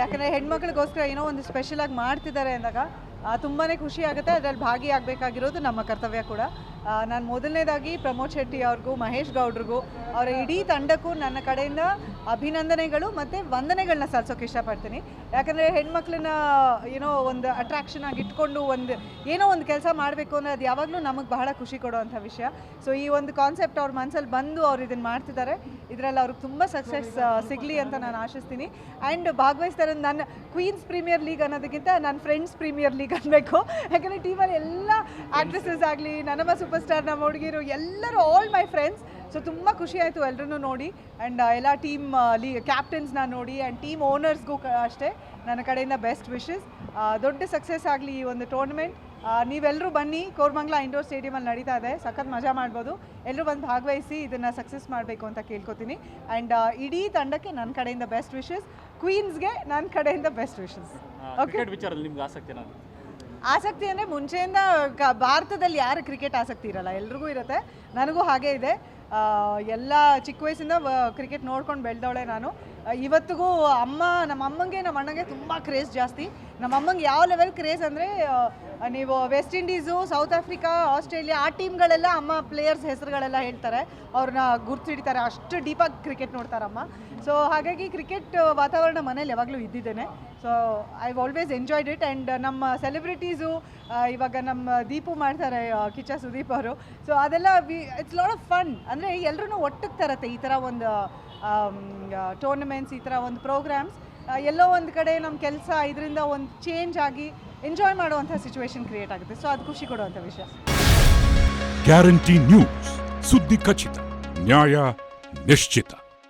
ಯಾಕಂದರೆ ಹೆಣ್ಮಕ್ಳಿಗೋಸ್ಕರ ಏನೋ ಒಂದು ಸ್ಪೆಷಲ್ ಆಗಿ ಮಾಡ್ತಿದ್ದಾರೆ ಅಂದಾಗ ತುಂಬಾನೇ ಖುಷಿ ಆಗುತ್ತೆ, ಅದರಲ್ಲಿ ಭಾಗಿಯಾಗಬೇಕಾಗಿರೋದು ನಮ್ಮ ಕರ್ತವ್ಯ ಕೂಡ. ನಾನು ಮೊದಲನೇದಾಗಿ ಪ್ರಮೋದ್ ಶೆಟ್ಟಿ ಅವ್ರಿಗೂ, ಮಹೇಶ್ ಗೌಡ್ರಿಗೂ, ಅವರ ಇಡೀ ತಂಡಕ್ಕೂ ನನ್ನ ಕಡೆಯಿಂದ ಅಭಿನಂದನೆಗಳು ಮತ್ತು ವಂದನೆಗಳನ್ನ ಸಲ್ಲಿಸೋಕೆ ಇಷ್ಟಪಡ್ತೀನಿ. ಯಾಕಂದರೆ ಹೆಣ್ಮಕ್ಳನ್ನ ಏನೋ ಒಂದು ಅಟ್ರಾಕ್ಷನ್ ಆಗಿ ಇಟ್ಕೊಂಡು ಒಂದು, ಏನೋ ಒಂದು ಕೆಲಸ ಮಾಡಬೇಕು ಅಂದರೆ ಅದು ಯಾವಾಗಲೂ ನಮಗೆ ಬಹಳ ಖುಷಿ ಕೊಡುವಂಥ ವಿಷಯ. ಸೊ ಈ ಒಂದು ಕಾನ್ಸೆಪ್ಟ್ ಅವ್ರ ಮನಸ್ಸಲ್ಲಿ ಬಂದು ಅವ್ರು ಇದನ್ನು ಮಾಡ್ತಿದ್ದಾರೆ ಇದರಲ್ಲಿ ಅವ್ರಿಗೆ ತುಂಬ ಸಕ್ಸಸ್ ಸಿಗಲಿ ಅಂತ ನಾನು ಆಶಿಸ್ತೀನಿ. ಆ್ಯಂಡ್ ಭಾಗವಹಿಸ್ತಾರೆ ನನ್ನ ಕ್ವೀನ್ಸ್ ಪ್ರೀಮಿಯರ್ ಲೀಗ್ ಅನ್ನೋದಕ್ಕಿಂತ ನನ್ನ ಫ್ರೆಂಡ್ಸ್ ಪ್ರೀಮಿಯರ್ ಲೀಗ್ ಅನ್ನಬೇಕು ಯಾಕಂದರೆ ಟೀಮಲ್ಲಿ ಎಲ್ಲ ಆ್ಯಕ್ಟ್ರೆಸಸ್ ಆಗಲಿ ನನ್ನಮ್ಮ ಸೂಪರ್ ಸ್ಟಾರ್ ನಮ್ಮ ಹುಡುಗಿರು ಎಲ್ಲರೂ ಆಲ್ ಮೈ ಫ್ರೆಂಡ್ಸ್ ಸೊ ತುಂಬ ಖುಷಿ ಆಯಿತು ಎಲ್ಲರೂ ನೋಡಿ. ಆ್ಯಂಡ್ ಎಲ್ಲ ಟೀಮ್ ಲೀ ಕ್ಯಾಪ್ಟನ್ಸ್ನ ನೋಡಿ. ಆ್ಯಂಡ್ ಟೀಮ್ ಓನರ್ಸ್ಗೂ ಅಷ್ಟೇ. ನನ್ನ ಕಡೆಯಿಂದ ಬೆಸ್ಟ್ ವಿಶಸ್ ದೊಡ್ಡ ಸಕ್ಸಸ್ ಆಗಲಿ ಈ ಒಂದು ಟೂರ್ನಮೆಂಟ್ ನೀವೆಲ್ಲರೂ ಬನ್ನಿ. ಕೋರ್ಮಂಗ್ಲಾ ಇಂಡೋರ್ ಸ್ಟೇಡಿಯಮಲ್ಲಿ ನಡೀತಾ ಇದೆ. ಸಖತ್ ಮಜಾ ಮಾಡ್ಬೋದು. ಎಲ್ಲರೂ ಬಂದು ಭಾಗವಹಿಸಿ ಇದನ್ನು ಸಕ್ಸಸ್ ಮಾಡಬೇಕು ಅಂತ ಕೇಳ್ಕೊತೀನಿ. ಆ್ಯಂಡ್ ಇಡೀ ತಂಡಕ್ಕೆ ನನ್ನ ಕಡೆಯಿಂದ ಬೆಸ್ಟ್ ವಿಶಸ್ ಕ್ವೀನ್ಸ್ಗೆ ನನ್ನ ಕಡೆಯಿಂದ ಬೆಸ್ಟ್ ವಿಶಸ್ ಓಕೆ ವಿಚಾರದಲ್ಲಿ ನಿಮ್ಗೆ ಆಸಕ್ತಿ ಆಸಕ್ತಿ ಅಂದರೆ ಮುಂಚೆಯಿಂದ ಕ ಭಾರತದಲ್ಲಿ ಯಾರು ಕ್ರಿಕೆಟ್ ಆಸಕ್ತಿ ಇರಲ್ಲ. ಎಲ್ರಿಗೂ ಇರುತ್ತೆ. ನನಗೂ ಹಾಗೇ ಇದೆ. ಎಲ್ಲ ಚಿಕ್ಕ ವಯಸ್ಸಿಂದ ಕ್ರಿಕೆಟ್ ನೋಡ್ಕೊಂಡು ಬೆಳೆದವಳೆ ನಾನು. ಇವತ್ತಿಗೂ ಅಮ್ಮ ನಮ್ಮ ಅಮ್ಮಂಗೆ ನಮ್ಮ ಅಣ್ಣಂಗೆ ತುಂಬ ಕ್ರೇಜ್ ಜಾಸ್ತಿ. ನಮ್ಮ ಅಮ್ಮಂಗೆ ಯಾವ ಲೆವೆಲ್ ಕ್ರೇಜ್ ಅಂದರೆ ನೀವು West Indies South Africa Australia ಆ ಟೀಮ್ಗಳೆಲ್ಲ ಅಮ್ಮ ಪ್ಲೇಯರ್ಸ್ ಹೆಸರುಗಳೆಲ್ಲ ಹೇಳ್ತಾರೆ. ಅವ್ರನ್ನ ಗುರ್ತಿಡ್ತಾರೆ. ಅಷ್ಟು ಡೀಪಾಗಿ ಕ್ರಿಕೆಟ್ ನೋಡ್ತಾರಮ್ಮ. ಸೊ ಹಾಗಾಗಿ ಕ್ರಿಕೆಟ್ ವಾತಾವರಣ ಮನೇಲಿ ಯಾವಾಗಲೂ ಇದ್ದಿದ್ದೇನೆ. So I always enjoyed it and ನಮ್ಮ ಸೆಲೆಬ್ರಿಟೀಸು ಇವಾಗ ನಮ್ಮ ದೀಪು ಮಾಡ್ತಾರೆ ಕಿಚ್ಚ ಸುದೀಪ್ ಅವರು. ಸೊ ಅದೆಲ್ಲ we it's lot of fun ಅಂದರೆ ಎಲ್ಲರೂ ಒಟ್ಟಿಗೆ ತರತ್ತೆ ಈ ಥರ ಒಂದು ಟೂರ್ನಮೆಂಟ್ಸ್ ಈ ಥರ ಒಂದು ಪ್ರೋಗ್ರಾಮ್ಸ್ ಎಲ್ಲೋ ಒಂದು ಕಡೆ ನಮ್ಮ ಕೆಲಸ ಇದರಿಂದ ಒಂದು ಚೇಂಜ್ ಆಗಿ ಎಂಜಾಯ್ ಮಾಡುವಂಥ ಸಿಚುವೇಶನ್ ಕ್ರಿಯೇಟ್ ಆಗುತ್ತೆ. ಸೊ ಅದು ಖುಷಿ ಕೊಡುವಂಥ ವಿಷಯ. ಗ್ಯಾರಂಟಿ ನ್ಯೂಸ್ ಸುದ್ದಿ ಖಚಿತ. ನ್ಯಾಯ ನಿಶ್ಚಿತ.